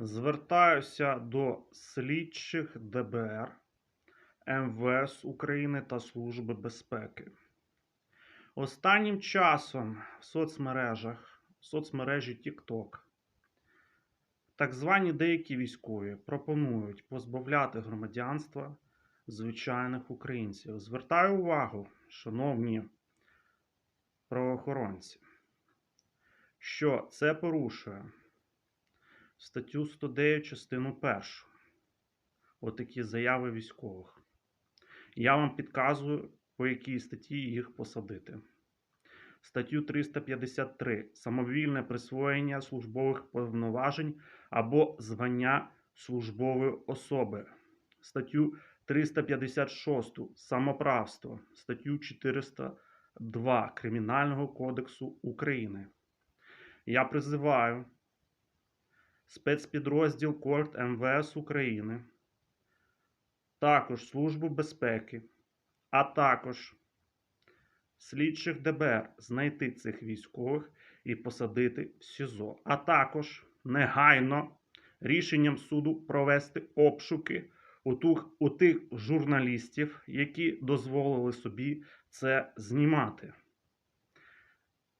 Звертаюся до слідчих ДБР, МВС України та Служби безпеки. Останнім часом в соцмережах, в соцмережі TikTok, так звані деякі військові пропонують позбавляти громадянства звичайних українців. Звертаю увагу, шановні правоохоронці, що це порушує статтю 109, частину 1. Отакі заяви військових. Я вам підказую, по якій статті їх посадити. Статтю 353. Самовільне присвоєння службових повноважень або звання службової особи. Статтю 356. Самоправство. Статтю 402 Кримінального кодексу України. Я призиваю спецпідрозділ Корт МВС України, також Службу безпеки, а також слідчих ДБР знайти цих військових і посадити в СІЗО, а також негайно рішенням суду провести обшуки у тих, у тих журналістів, які дозволили собі це знімати.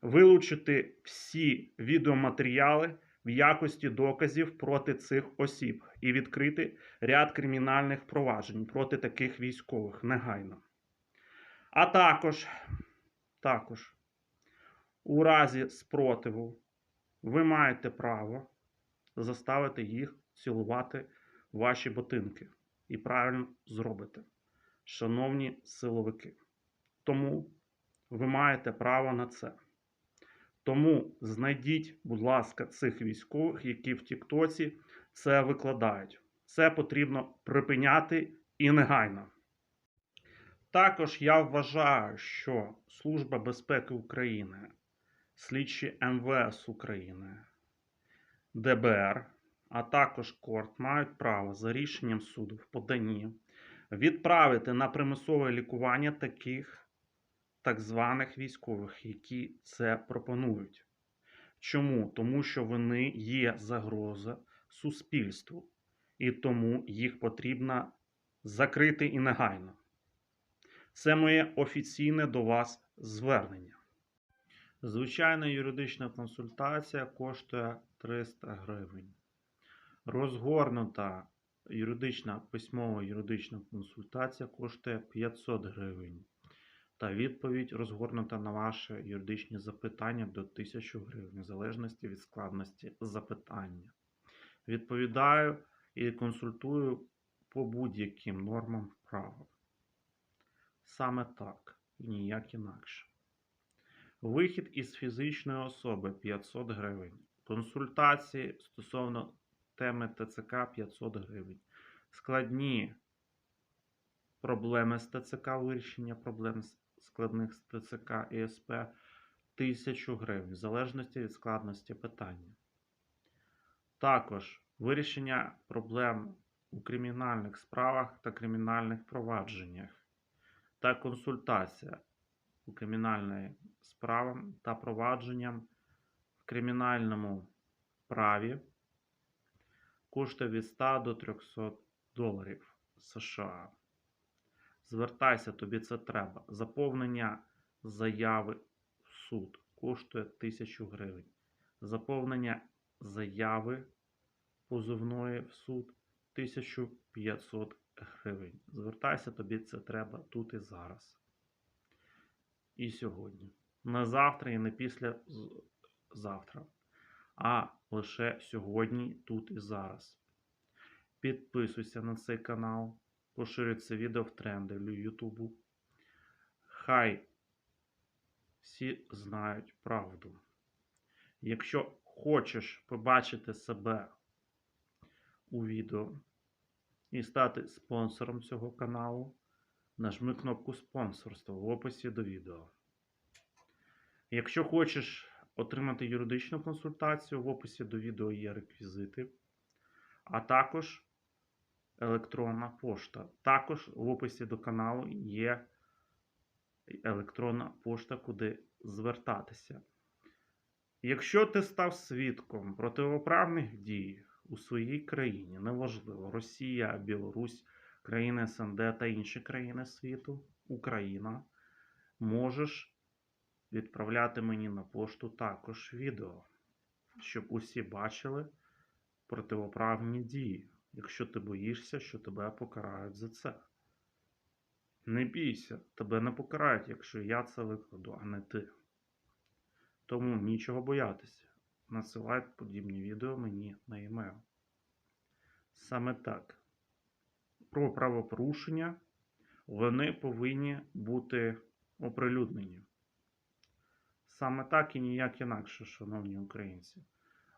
Вилучити всі відеоматеріали в якості доказів проти цих осіб і відкрити ряд кримінальних проваджень проти таких військових негайно. А також, також у разі спротиву ви маєте право заставити їх цілувати ваші ботинки. І правильно зробите, шановні силовики. Тому ви маєте право на це. Тому знайдіть, будь ласка, цих військових, які в Тіктоці це викладають. Це потрібно припиняти і негайно. Також я вважаю, що Служба безпеки України, слідчі МВС України, ДБР, а також Корт мають право за рішенням суду в поданні відправити на примусове лікування таких так званих військових, які це пропонують. Чому? Тому що вони є загроза суспільству, і тому їх потрібно закрити і негайно. Це моє офіційне до вас звернення. Звичайна юридична консультація коштує 300 гривень. Розгорнута юридична письмова юридична консультація коштує 500 гривень. Та відповідь розгорнута на ваші юридичні запитання до 1000 гривень, в залежності від складності запитання. Відповідаю і консультую по будь-яким нормам права. Саме так і ніяк інакше. Вихід із фізичної особи 500 гривень. Консультації стосовно теми ТЦК 500 гривень. Складні проблеми з ТЦК, вирішення проблем з складних з ТЦК і СП 1000 гривень, в залежності від складності питання. Також вирішення проблем у кримінальних справах та кримінальних провадженнях та консультація у кримінальних справах та провадженням в кримінальному праві коштує від 100 до 300 доларів США. Звертайся, тобі це треба. Заповнення заяви в суд коштує 1000 гривень. Заповнення заяви позовної в суд 1500 гривень. Звертайся, тобі це треба тут і зараз. І сьогодні. Не завтра і не після завтра. А лише сьогодні, тут і зараз. Підписуйся на цей канал поширюють це відео в тренди Ютубу. Хай всі знають правду. Якщо хочеш побачити себе у відео і стати спонсором цього каналу, нажми кнопку спонсорства в описі до відео. Якщо хочеш отримати юридичну консультацію, в описі до відео є реквізити, а також електронна пошта. Також в описі до каналу є електронна пошта, куди звертатися. Якщо ти став свідком противоправних дій у своїй країні, неважливо, Росія, Білорусь, країни СНД та інші країни світу, Україна, можеш відправляти мені на пошту також відео, щоб усі бачили противоправні дії, якщо ти боїшся, що тебе покарають за це. Не бійся, тебе не покарають, якщо я це викладу, а не ти. Тому нічого боятися. Насилай подібні відео мені на емейл. Саме так. Про правопорушення вони повинні бути оприлюднені. Саме так і ніяк інакше, шановні українці.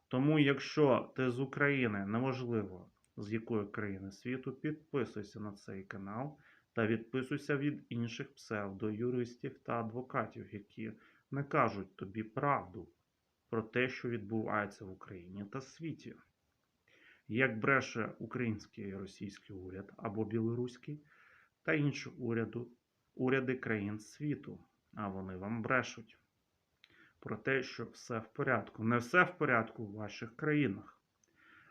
Тому, якщо ти з України, неважливо з якої країни світу, підписуйся на цей канал та відписуйся від інших псевдоюристів та адвокатів, які не кажуть тобі правду про те, що відбувається в Україні та світі. Як бреше український і російський уряд або білоруський та інші уряду, уряди країн світу, а вони вам брешуть про те, що все в порядку. Не все в порядку в ваших країнах.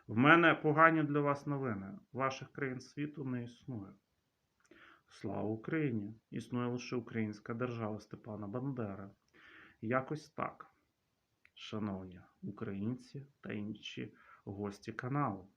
В мене погані для вас новини. Ваших країн світу не існує. Слава Україні! Існує лише українська держава Степана Бандера. Якось так, шановні українці та інші гості каналу.